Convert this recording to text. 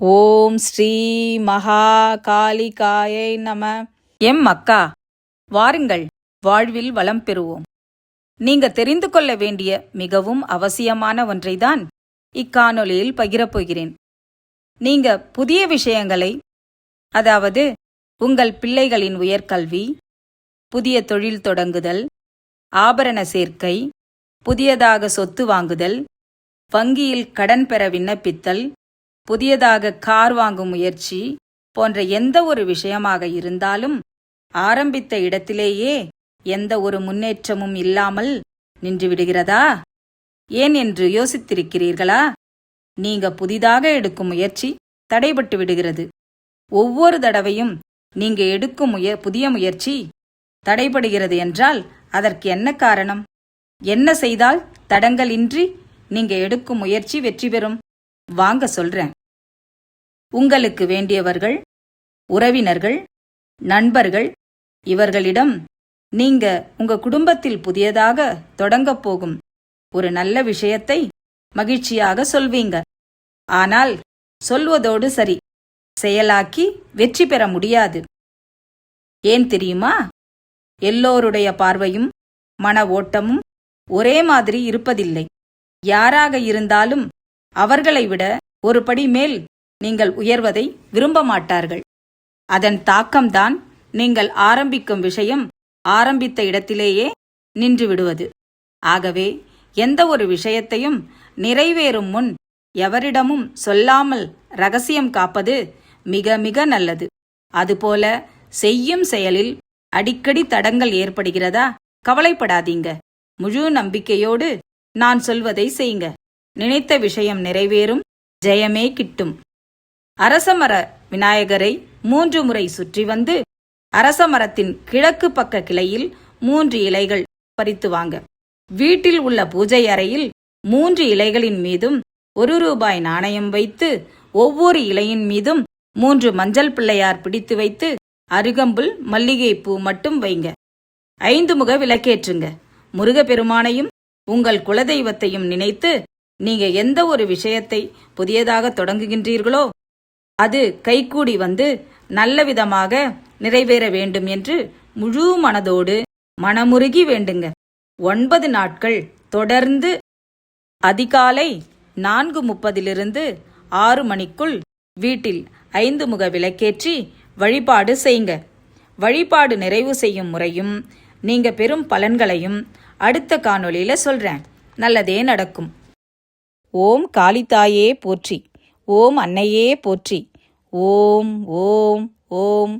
ஓம் ஸ்ரீ மகா காளிகாயை நம. எம் அக்கா வாருங்கள் வாழ்வில் வளம் பெறுவோம். நீங்க தெரிந்து கொள்ள வேண்டிய மிகவும் அவசியமான ஒன்றைதான் இக்காணொலியில் பகிரப்போகிறேன். நீங்க புதிய விஷயங்களை அதாவது உங்கள் பிள்ளைகளின் உயர்கல்வி புதிய தொழில் தொடங்குதல் ஆபரண சேர்க்கை புதியதாக சொத்து வாங்குதல் வங்கியில் கடன் பெற விண்ணப்பித்தல் புதியதாக கார் வாங்கும் முயற்சி போன்ற எந்த ஒரு விஷயமாக இருந்தாலும் ஆரம்பித்த இடத்திலேயே எந்த ஒரு முன்னேற்றமும் இல்லாமல் நின்றுவிடுகிறதா ஏன் என்று யோசித்திருக்கிறீர்களா? நீங்க புதிதாக எடுக்கும் முயற்சி தடைபட்டு விடுகிறது. ஒவ்வொரு தடவையும் நீங்க எடுக்கும் முய புதிய முயற்சி தடைபடுகிறது என்றால் அதற்கு என்ன காரணம்? என்ன செய்தால் தடங்கலின்றி நீங்க எடுக்கும் முயற்சி வெற்றி பெறும்? வாங்க சொல்றேன். உங்களுக்கு வேண்டியவர்கள் உறவினர்கள் நண்பர்கள் இவர்களிடம் நீங்க உங்க குடும்பத்தில் புதியதாக தொடங்கப் போகும் ஒரு நல்ல விஷயத்தை மகிழ்ச்சியாக சொல்வீங்க. ஆனால் சொல்வதோடு சரி செயலாக்கி வெற்றி பெற முடியாது. ஏன் தெரியுமா? எல்லோருடைய பார்வையும் மன ஓட்டமும் ஒரே மாதிரி இருப்பதில்லை. யாராக இருந்தாலும் அவர்களை விட ஒரு படி மேல் நீங்கள் உயர்வதை விரும்ப மாட்டார்கள் அதன் தாக்கம்தான் நீங்கள் ஆரம்பிக்கும் விஷயம் ஆரம்பித்த இடத்திலேயே நின்று விடுவது ஆகவே எந்த ஒரு விஷயத்தையும் நிறைவேறும் முன் எவரிடமும் சொல்லாமல் ரகசியம் காப்பது மிக மிக நல்லது. அதுபோல செய்யும் செயலில் அடிக்கடி தடங்கள் ஏற்படுகிறதா கவலைப்படாதீங்க. முழு நம்பிக்கையோடு நான் சொல்வதை செய்யுங்க நினைத்த விஷயம் நிறைவேறும் ஜெயமே கிட்டும். அரசமர விநாயகரை மூன்று முறை சுற்றி வந்து அரசமரத்தின் கிழக்கு பக்க கிளையில் மூன்று இலைகள் பறித்து வாங்க. வீட்டில் உள்ள பூஜை அறையில் மூன்று இலைகளின் மீதும் ஒரு ரூபாய் நாணயம் வைத்து ஒவ்வொரு இலையின் மீதும் மூன்று மஞ்சள் பிள்ளையார் பிடித்து வைத்து அருகம்புல் மல்லிகைப்பூ மட்டும் வைங்க. ஐந்து முக விளக்கேற்றுங்க. முருகப்பெருமானையும் உங்கள் குலதெய்வத்தையும் நினைத்து நீங்க எந்த ஒரு விஷயத்தை புதியதாக தொடங்குகின்றீர்களோ அது கைகூடி வந்து நல்ல விதமாக நிறைவேற வேண்டும் என்று முழு மனதோடு மனமுருகி வேண்டுங்க. ஒன்பது நாட்கள் தொடர்ந்து அதிகாலை நான்கு முப்பதிலிருந்து ஆறு மணிக்குள் வீட்டில் ஐந்து முக விளக்கேற்றி வழிபாடு செய்யுங்க. வழிபாடு நிறைவு செய்யும் முறையும் நீங்க பெரும் பலன்களையும் அடுத்த காணொளியில சொல்றேன். நல்லதே நடக்கும். ஓம் காளித்தாயே போற்றி. ஓம் அன்னையே போற்றி. ஓம் ஓம் ஓம்.